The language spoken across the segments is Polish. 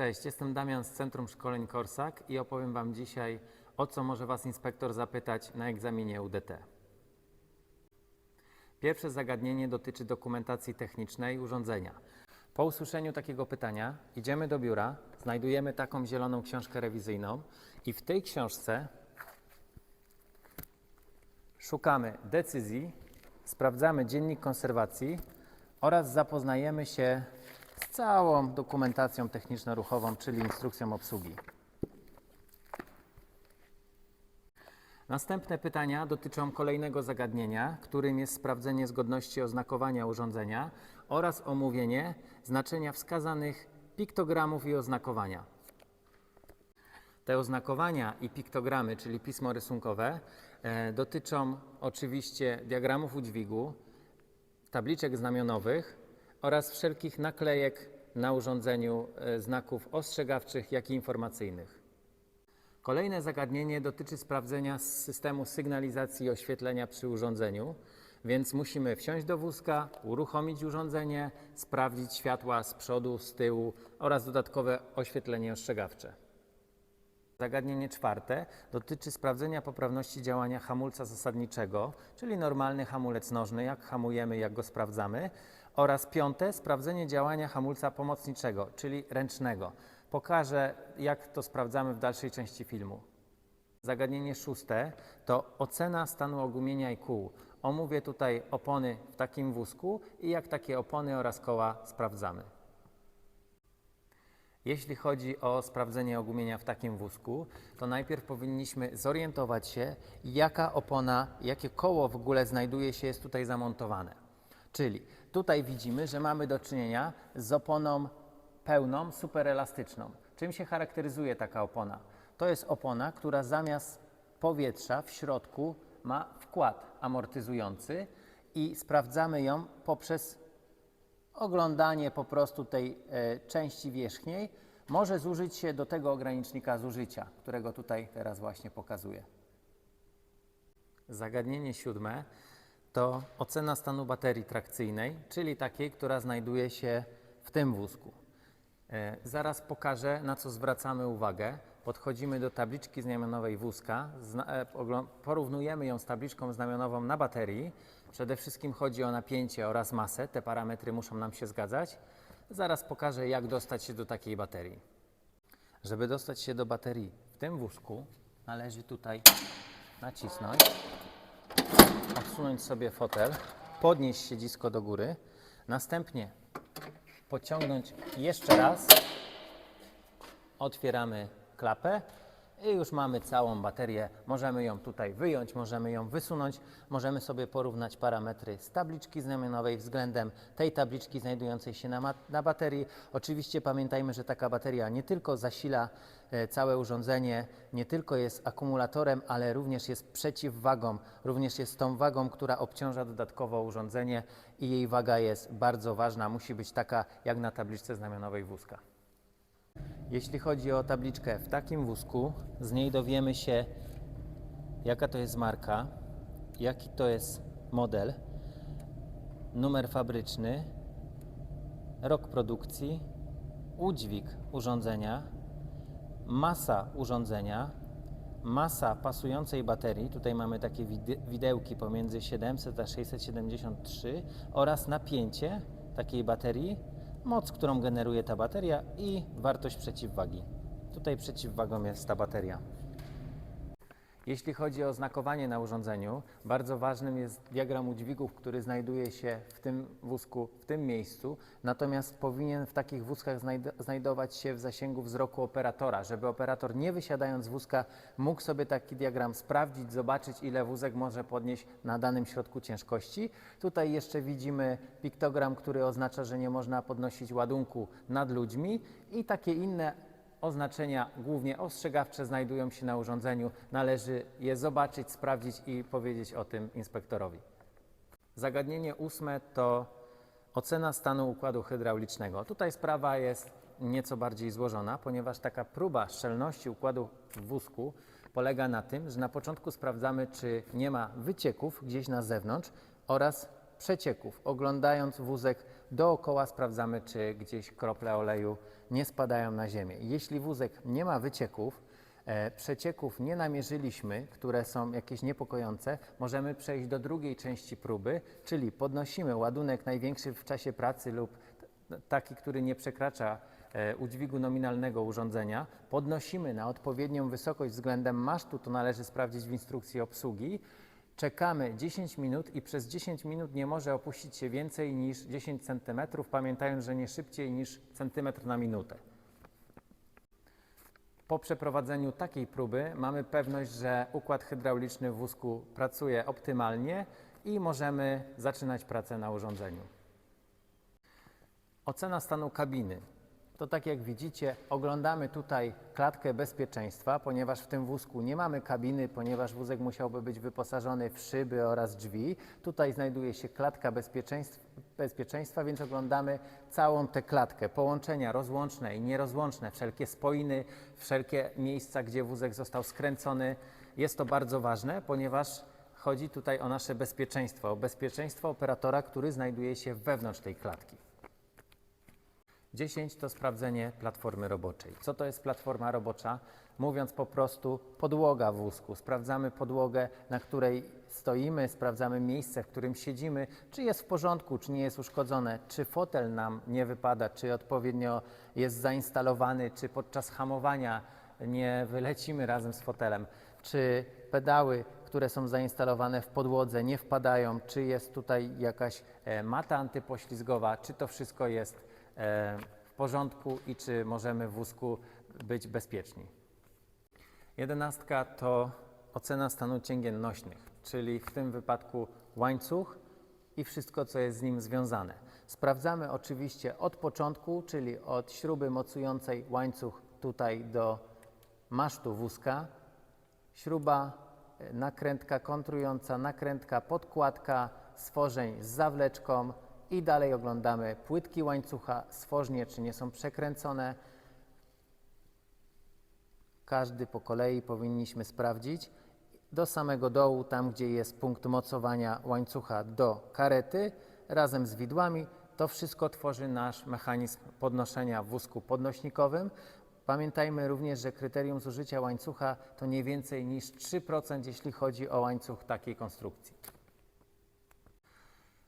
Cześć, jestem Damian z Centrum Szkoleń Korsak i opowiem Wam dzisiaj, o co może Was inspektor zapytać na egzaminie UDT. Pierwsze zagadnienie dotyczy dokumentacji technicznej urządzenia. Po usłyszeniu takiego pytania idziemy do biura, znajdujemy taką zieloną książkę rewizyjną i w tej książce szukamy decyzji, sprawdzamy dziennik konserwacji oraz zapoznajemy się całą dokumentacją techniczno-ruchową, czyli instrukcją obsługi. Następne pytania dotyczą kolejnego zagadnienia, którym jest sprawdzenie zgodności oznakowania urządzenia oraz omówienie znaczenia wskazanych piktogramów i oznakowania. Te oznakowania i piktogramy, czyli pismo rysunkowe, e, dotyczą oczywiście diagramów udźwigu, tabliczek znamionowych oraz wszelkich naklejek na urządzeniu e, znaków ostrzegawczych, jak i informacyjnych. Kolejne zagadnienie dotyczy sprawdzenia systemu sygnalizacji i oświetlenia przy urządzeniu, więc musimy wsiąść do wózka, uruchomić urządzenie, sprawdzić światła z przodu, z tyłu oraz dodatkowe oświetlenie ostrzegawcze. Zagadnienie czwarte dotyczy sprawdzenia poprawności działania hamulca zasadniczego, czyli normalny hamulec nożny, jak hamujemy, jak go sprawdzamy. Oraz piąte, sprawdzenie działania hamulca pomocniczego, czyli ręcznego. Pokażę, jak to sprawdzamy w dalszej części filmu. Zagadnienie szóste to ocena stanu ogumienia i kół. Omówię tutaj opony w takim wózku i jak takie opony oraz koła sprawdzamy. Jeśli chodzi o sprawdzenie ogumienia w takim wózku, to najpierw powinniśmy zorientować się, jaka opona, jakie koło w ogóle znajduje się, jest tutaj zamontowane. Czyli tutaj widzimy, że mamy do czynienia z oponą pełną, superelastyczną. Czym się charakteryzuje taka opona? To jest opona, która zamiast powietrza w środku ma wkład amortyzujący i sprawdzamy ją poprzez oglądanie po prostu tej e, części wierzchniej może zużyć się do tego ogranicznika zużycia, którego tutaj teraz właśnie pokazuję. Zagadnienie siódme to ocena stanu baterii trakcyjnej, czyli takiej, która znajduje się w tym wózku. E, Zaraz pokażę, na co zwracamy uwagę. Podchodzimy do tabliczki znamionowej wózka, e, porównujemy ją z tabliczką znamionową na baterii. Przede wszystkim chodzi o napięcie oraz masę, te parametry muszą nam się zgadzać. Zaraz pokażę, jak dostać się do takiej baterii. Żeby dostać się do baterii w tym wózku, należy tutaj nacisnąć, odsunąć sobie fotel, podnieść siedzisko do góry, następnie pociągnąć jeszcze raz. Otwieramy klapę i już mamy całą baterię. Możemy ją tutaj wyjąć, możemy ją wysunąć, możemy sobie porównać parametry z tabliczki znamionowej względem tej tabliczki znajdującej się na, na baterii. Oczywiście pamiętajmy, że taka bateria nie tylko zasila e, całe urządzenie, nie tylko jest akumulatorem, ale również jest przeciwwagą, również jest tą wagą, która obciąża dodatkowo urządzenie i jej waga jest bardzo ważna, musi być taka jak na tabliczce znamionowej wózka. Jeśli chodzi o tabliczkę w takim wózku, z niej dowiemy się, jaka to jest marka, jaki to jest model, numer fabryczny, rok produkcji, udźwig urządzenia, masa urządzenia, masa pasującej baterii, tutaj mamy takie wide- widełki pomiędzy 700 a 673 oraz napięcie takiej baterii, moc, którą generuje ta bateria i wartość przeciwwagi. Tutaj przeciwwagą jest ta bateria. Jeśli chodzi o znakowanie na urządzeniu, bardzo ważnym jest diagram udźwigów, który znajduje się w tym wózku, w tym miejscu, natomiast powinien w takich wózkach znajd- znajdować się w zasięgu wzroku operatora, żeby operator nie wysiadając z wózka mógł sobie taki diagram sprawdzić, zobaczyć ile wózek może podnieść na danym środku ciężkości. Tutaj jeszcze widzimy piktogram, który oznacza, że nie można podnosić ładunku nad ludźmi. I takie inne Oznaczenia, głównie ostrzegawcze, znajdują się na urządzeniu. Należy je zobaczyć, sprawdzić i powiedzieć o tym inspektorowi. Zagadnienie ósme to ocena stanu układu hydraulicznego. Tutaj sprawa jest nieco bardziej złożona, ponieważ taka próba szczelności układu w wózku polega na tym, że na początku sprawdzamy, czy nie ma wycieków gdzieś na zewnątrz oraz przecieków. Oglądając wózek dookoła sprawdzamy, czy gdzieś krople oleju nie spadają na ziemię. Jeśli wózek nie ma wycieków, e, przecieków nie namierzyliśmy, które są jakieś niepokojące, możemy przejść do drugiej części próby, czyli podnosimy ładunek największy w czasie pracy lub taki, który nie przekracza e, udźwigu nominalnego urządzenia, podnosimy na odpowiednią wysokość względem masztu, to należy sprawdzić w instrukcji obsługi, czekamy 10 minut i przez 10 minut nie może opuścić się więcej niż 10 cm, pamiętając, że nie szybciej niż centymetr na minutę. Po przeprowadzeniu takiej próby mamy pewność, że układ hydrauliczny w wózku pracuje optymalnie i możemy zaczynać pracę na urządzeniu. Ocena stanu kabiny. To tak jak widzicie, oglądamy tutaj klatkę bezpieczeństwa, ponieważ w tym wózku nie mamy kabiny, ponieważ wózek musiałby być wyposażony w szyby oraz drzwi. Tutaj znajduje się klatka bezpieczeństw, bezpieczeństwa, więc oglądamy całą tę klatkę. Połączenia rozłączne i nierozłączne, wszelkie spoiny, wszelkie miejsca, gdzie wózek został skręcony. Jest to bardzo ważne, ponieważ chodzi tutaj o nasze bezpieczeństwo, o bezpieczeństwo operatora, który znajduje się wewnątrz tej klatki. 10 to sprawdzenie platformy roboczej. Co to jest platforma robocza? Mówiąc po prostu, podłoga w wózku. Sprawdzamy podłogę, na której stoimy, sprawdzamy miejsce, w którym siedzimy, czy jest w porządku, czy nie jest uszkodzone, czy fotel nam nie wypada, czy odpowiednio jest zainstalowany, czy podczas hamowania nie wylecimy razem z fotelem, czy pedały, które są zainstalowane w podłodze, nie wpadają, czy jest tutaj jakaś e, mata antypoślizgowa, czy to wszystko jest w porządku i czy możemy w wózku być bezpieczni. Jedenastka to ocena stanu cięgien nośnych, czyli w tym wypadku łańcuch i wszystko, co jest z nim związane. Sprawdzamy oczywiście od początku, czyli od śruby mocującej łańcuch tutaj do masztu wózka, śruba, e, nakrętka kontrująca, nakrętka, podkładka, stworzeń z zawleczką i dalej oglądamy płytki łańcucha, stworznie, czy nie są przekręcone. Każdy po kolei powinniśmy sprawdzić do samego dołu, tam gdzie jest punkt mocowania łańcucha do karety, razem z widłami. To wszystko tworzy nasz mechanizm podnoszenia w wózku podnośnikowym. Pamiętajmy również, że kryterium zużycia łańcucha to nie więcej niż 3%, jeśli chodzi o łańcuch takiej konstrukcji.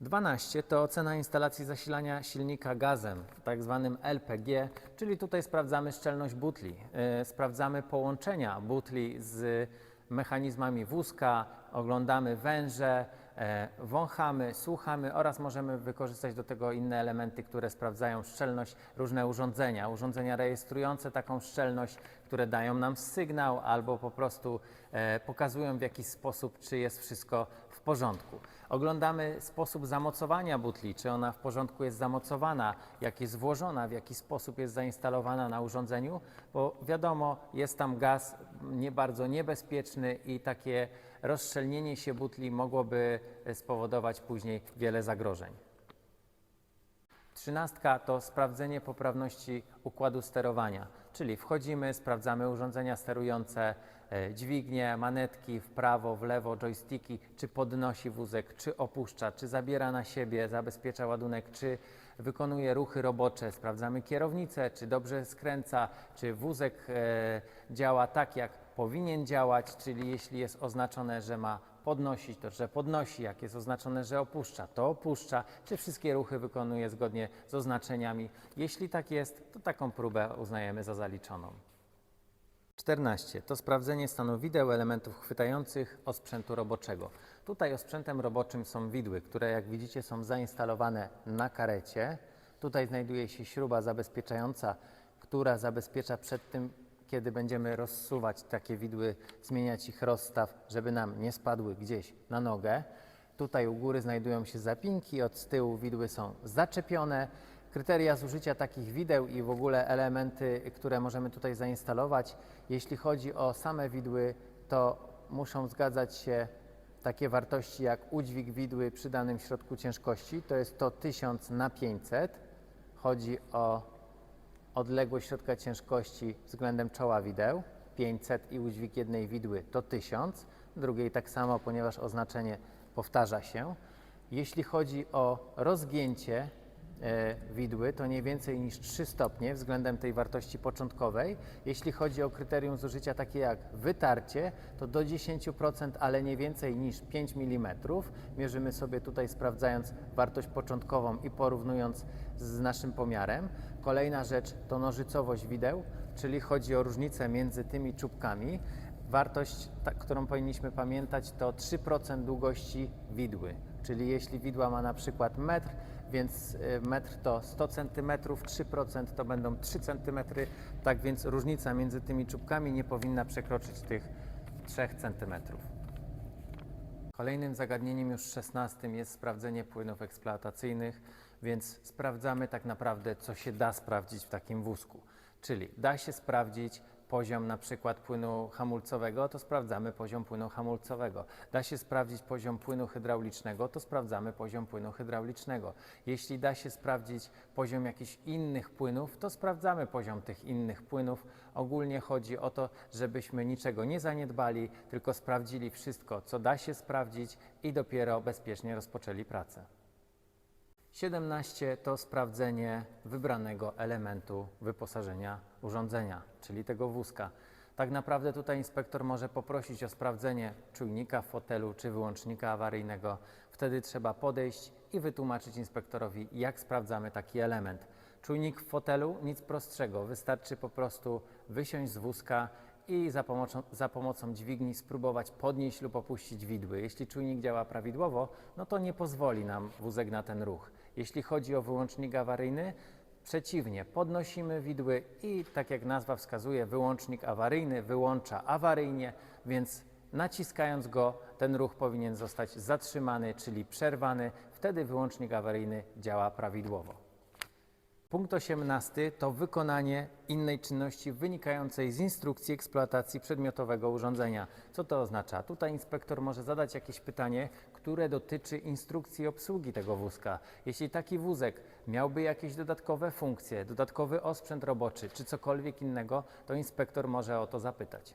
12 to ocena instalacji zasilania silnika gazem, tak zwanym LPG, czyli tutaj sprawdzamy szczelność butli, yy, sprawdzamy połączenia butli z mechanizmami wózka, oglądamy węże, e, wąchamy, słuchamy oraz możemy wykorzystać do tego inne elementy, które sprawdzają szczelność, różne urządzenia, urządzenia rejestrujące taką szczelność, które dają nam sygnał albo po prostu e, pokazują w jakiś sposób, czy jest wszystko porządku. Oglądamy sposób zamocowania butli, czy ona w porządku jest zamocowana, jak jest włożona, w jaki sposób jest zainstalowana na urządzeniu, bo wiadomo, jest tam gaz nie bardzo niebezpieczny i takie rozszczelnienie się butli mogłoby spowodować później wiele zagrożeń. Trzynastka to sprawdzenie poprawności układu sterowania, czyli wchodzimy, sprawdzamy urządzenia sterujące, dźwignie, manetki w prawo, w lewo, joysticki, czy podnosi wózek, czy opuszcza, czy zabiera na siebie, zabezpiecza ładunek, czy wykonuje ruchy robocze, sprawdzamy kierownicę, czy dobrze skręca, czy wózek e, działa tak, jak powinien działać, czyli jeśli jest oznaczone, że ma podnosić, to że podnosi, jak jest oznaczone, że opuszcza, to opuszcza, czy wszystkie ruchy wykonuje zgodnie z oznaczeniami. Jeśli tak jest, to taką próbę uznajemy za zaliczoną. 14. To sprawdzenie stanu wideł elementów chwytających osprzętu roboczego. Tutaj osprzętem roboczym są widły, które jak widzicie są zainstalowane na karecie. Tutaj znajduje się śruba zabezpieczająca, która zabezpiecza przed tym, kiedy będziemy rozsuwać takie widły, zmieniać ich rozstaw, żeby nam nie spadły gdzieś na nogę. Tutaj u góry znajdują się zapinki, od tyłu widły są zaczepione. Kryteria zużycia takich wideł i w ogóle elementy, które możemy tutaj zainstalować, jeśli chodzi o same widły, to muszą zgadzać się takie wartości jak udźwig widły przy danym środku ciężkości, to jest to 1000 na 500. Chodzi o odległość środka ciężkości względem czoła wideł 500 i udźwig jednej widły to 1000, drugiej tak samo, ponieważ oznaczenie powtarza się. Jeśli chodzi o rozgięcie widły, to nie więcej niż 3 stopnie względem tej wartości początkowej. Jeśli chodzi o kryterium zużycia takie jak wytarcie, to do 10%, ale nie więcej niż 5 mm. Mierzymy sobie tutaj sprawdzając wartość początkową i porównując z naszym pomiarem. Kolejna rzecz to nożycowość wideł, czyli chodzi o różnicę między tymi czubkami. Wartość, którą powinniśmy pamiętać, to 3% długości widły. Czyli jeśli widła ma na przykład metr, więc y, metr to 100 cm, 3% to będą 3 cm, tak więc różnica między tymi czubkami nie powinna przekroczyć tych 3 cm. Kolejnym zagadnieniem już szesnastym jest sprawdzenie płynów eksploatacyjnych, więc sprawdzamy tak naprawdę, co się da sprawdzić w takim wózku. Czyli da się sprawdzić poziom na przykład płynu hamulcowego, to sprawdzamy poziom płynu hamulcowego. Da się sprawdzić poziom płynu hydraulicznego, to sprawdzamy poziom płynu hydraulicznego. Jeśli da się sprawdzić poziom jakichś innych płynów, to sprawdzamy poziom tych innych płynów. Ogólnie chodzi o to, żebyśmy niczego nie zaniedbali, tylko sprawdzili wszystko, co da się sprawdzić i dopiero bezpiecznie rozpoczęli pracę. 17 to sprawdzenie wybranego elementu wyposażenia urządzenia, czyli tego wózka. Tak naprawdę tutaj inspektor może poprosić o sprawdzenie czujnika w fotelu czy wyłącznika awaryjnego. Wtedy trzeba podejść i wytłumaczyć inspektorowi, jak sprawdzamy taki element. Czujnik w fotelu nic prostszego, wystarczy po prostu wysiąść z wózka i za pomocą, za pomocą dźwigni spróbować podnieść lub opuścić widły. Jeśli czujnik działa prawidłowo, no to nie pozwoli nam wózek na ten ruch. Jeśli chodzi o wyłącznik awaryjny, przeciwnie, podnosimy widły i tak jak nazwa wskazuje, wyłącznik awaryjny wyłącza awaryjnie, więc naciskając go, ten ruch powinien zostać zatrzymany, czyli przerwany. Wtedy wyłącznik awaryjny działa prawidłowo. Punkt 18 to wykonanie innej czynności wynikającej z instrukcji eksploatacji przedmiotowego urządzenia. Co to oznacza? Tutaj inspektor może zadać jakieś pytanie, które dotyczy instrukcji obsługi tego wózka. Jeśli taki wózek miałby jakieś dodatkowe funkcje, dodatkowy osprzęt roboczy czy cokolwiek innego, to inspektor może o to zapytać.